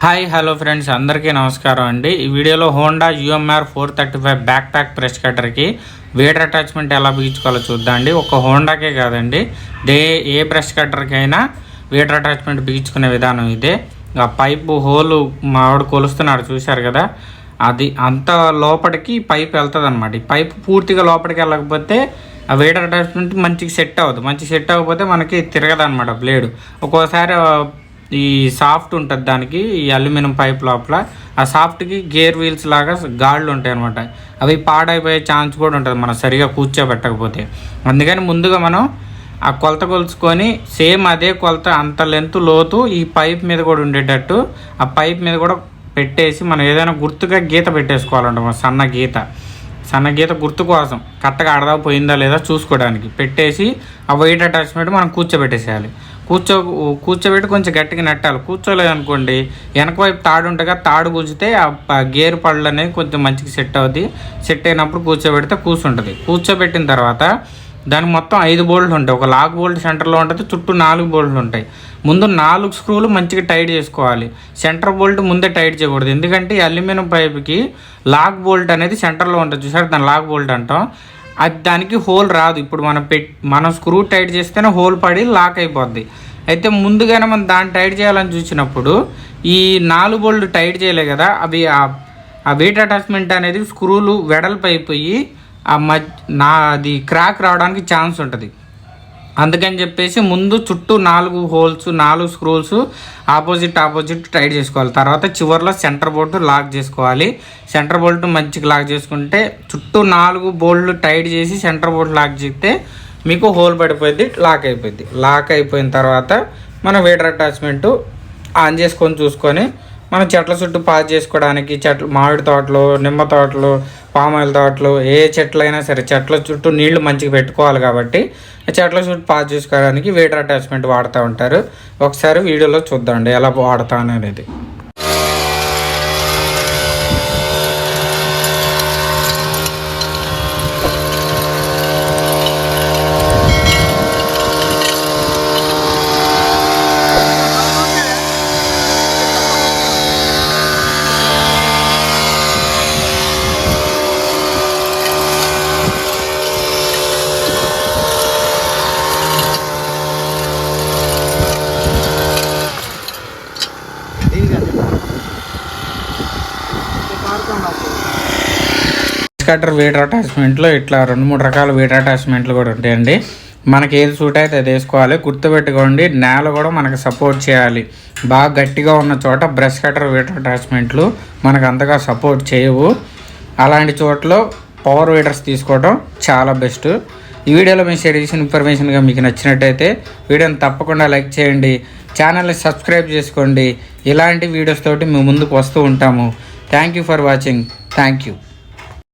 Hi hello friends అందరికీ నమస్కారం అండి. ఈ వీడియోలో Honda U M R four thirty five back pack brush కట్టర్కి weeder attachment ఎలా బిగించుకోవాలో చూద్దాండి ఒక హోండాకే కాదండి. దే ఏ బ్రష్ కట్టర్కైనా వేటర్ అటాచ్మెంట్ బిగించుకునే విధానం ఇదే. ఆ పైపు హోలు మావాడు కొలుస్తున్నాడు చూశారు కదా? అది అంత లోపలికి పైప్ వెళ్తుంది అనమాట ఈ పైప్ పూర్తిగా లోపలికి వెళ్ళకపోతే ఆ వేటర్ అటాచ్మెంట్ మంచిగా సెట్ అవ్వదు. మంచిగా సెట్ అవ్వకపోతే మనకి తిరగదు అనమాట బ్లేడు ఒక్కోసారి ఈ సాఫ్ట్ ఉంటుంది దానికి ఈ అల్యూమినియం పైప్ లోపల. ఆ సాఫ్ట్కి గేర్ వీల్స్ లాగా గాళ్ళు ఉంటాయి అనమాట అవి పాడైపోయే ఛాన్స్ కూడా ఉంటుంది మనం సరిగా కూర్చోబెట్టకపోతే. అందుకని ముందుగా మనం ఆ కొలత కొలుచుకొని సేమ్ అదే కొలత అంత లెంత్ లోతు ఈ పైప్ మీద కూడా ఉండేటట్టు ఆ పైప్ మీద కూడా పెట్టేసి మనం ఏదైనా గుర్తుగా గీత పెట్టేసుకోవాలంట మన సన్న గీత. సన్న గీత గుర్తు కోసం కరెక్ట్గా ఆడదా పోయిందా లేదా చూసుకోవడానికి. పెట్టేసి ఆ వైట్ అటాచ్మెంట్ మనం కూర్చోబెట్టేసేయాలి. కూర్చో కూర్చోబెట్టి కొంచెం గట్టిగా నెట్టాలి. కూర్చోలేదు అనుకోండి వెనక వైపు తాడు ఉండగా తాడు కూర్చితే ఆ గేర్ పళ్ళు అనేది కొంచెం మంచిగా సెట్ అవుద్ది. సెట్ అయినప్పుడు కూర్చోబెడితే కూర్చుంటుంది కూర్చోబెట్టిన తర్వాత దానికి మొత్తం ఐదు బోల్ట్లు ఉంటాయి. ఒక లాక్ బోల్ట్ సెంటర్లో ఉంటుంది చుట్టూ నాలుగు బోల్ట్లు ఉంటాయి. ముందు నాలుగు స్క్రూలు మంచిగా టైట్ చేసుకోవాలి. సెంటర్ బోల్ట్ ముందే టైట్ చేయకూడదు. ఎందుకంటే ఈ అల్యూమినియం పైప్కి లాక్ బోల్ట్ అనేది సెంటర్లో ఉంటుంది. చూసారు? దాని లాక్ బోల్ట్ అంటాం. అది దానికి హోల్ రాదు. ఇప్పుడు మనం పెట్ మనం స్క్రూ టైట్ చేస్తేనే హోల్ పడి లాక్ అయిపోద్ది. అయితే ముందుగానే మనం దాన్ని టైట్ చేయాలని చూసినప్పుడు ఈ నాలుగు బోల్డ్ టైట్ చేయలే కదా అవి ఆ- ఆ వెయిట్ అటాచ్మెంట్ అనేది స్క్రూలు వెడల్పు అయిపోయి ఆ మధ్య నా అది క్రాక్ రావడానికి ఛాన్స్ ఉంటుంది. అందుకని చెప్పేసి ముందు చుట్టూ నాలుగు హోల్స్ నాలుగు స్క్రూల్స్ ఆపోజిట్ ఆపోజిట్ టైట్ చేసుకోవాలి. తర్వాత చివరిలో సెంటర్ బోల్ట్ లాక్ చేసుకోవాలి. సెంటర్ బోల్ట్ మంచిగా లాక్ చేసుకుంటే చుట్టూ నాలుగు బోల్ట్లు టైట్ చేసి సెంటర్ బోల్ట్ లాక్ చేస్తే మీకు హోల్ పడిపోయింది లాక్ అయిపోయింది లాక్ అయిపోయిన తర్వాత మనం వేటర్ అటాచ్మెంట్ ఆన్ చేసుకొని చూసుకొని మనం చెట్ల చుట్టూ పాస్ చేసుకోవడానికి చెట్లు మామిడి తోటలు నిమ్మ తోటలు పామాయిల్ తోటలు ఏ చెట్లైనా సరే చెట్ల చుట్టూ నీళ్ళు మంచిగా పెట్టుకోవాలి కాబట్టి చెట్ల చుట్టూ పాస్ చేసుకోవడానికి వేటర్ అటాచ్మెంట్ వాడుతూ ఉంటారు. ఒకసారి వీడియోలో చూద్దాండి ఎలా వాడతాను అనేది కటర్ వేటర్ అటాచ్మెంట్లో ఇట్లా రెండు మూడు రకాల వేటర్ అటాచ్మెంట్లు కూడా ఉంటాయండి. మనకి ఏది సూట్ అయితే అది వేసుకోవాలి. గుర్తుపెట్టుకోండి నేల కూడా మనకు సపోర్ట్ చేయాలి. బాగా గట్టిగా ఉన్న చోట బ్రష్ కటర్ వేటర్ అటాచ్మెంట్లు మనకు అంతగా సపోర్ట్ చేయవు. అలాంటి చోట్ల పవర్ వేటర్స్ తీసుకోవడం చాలా బెస్ట్ ఈ వీడియోలో మేము షేర్ చేసిన ఇన్ఫర్మేషన్గా మీకు నచ్చినట్టయితే వీడియోని తప్పకుండా లైక్ చేయండి. ఛానల్ని సబ్స్క్రైబ్ చేసుకోండి. ఇలాంటి వీడియోస్ తోటి మేము ముందుకు వస్తూ ఉంటాము. Thank you for watching thank you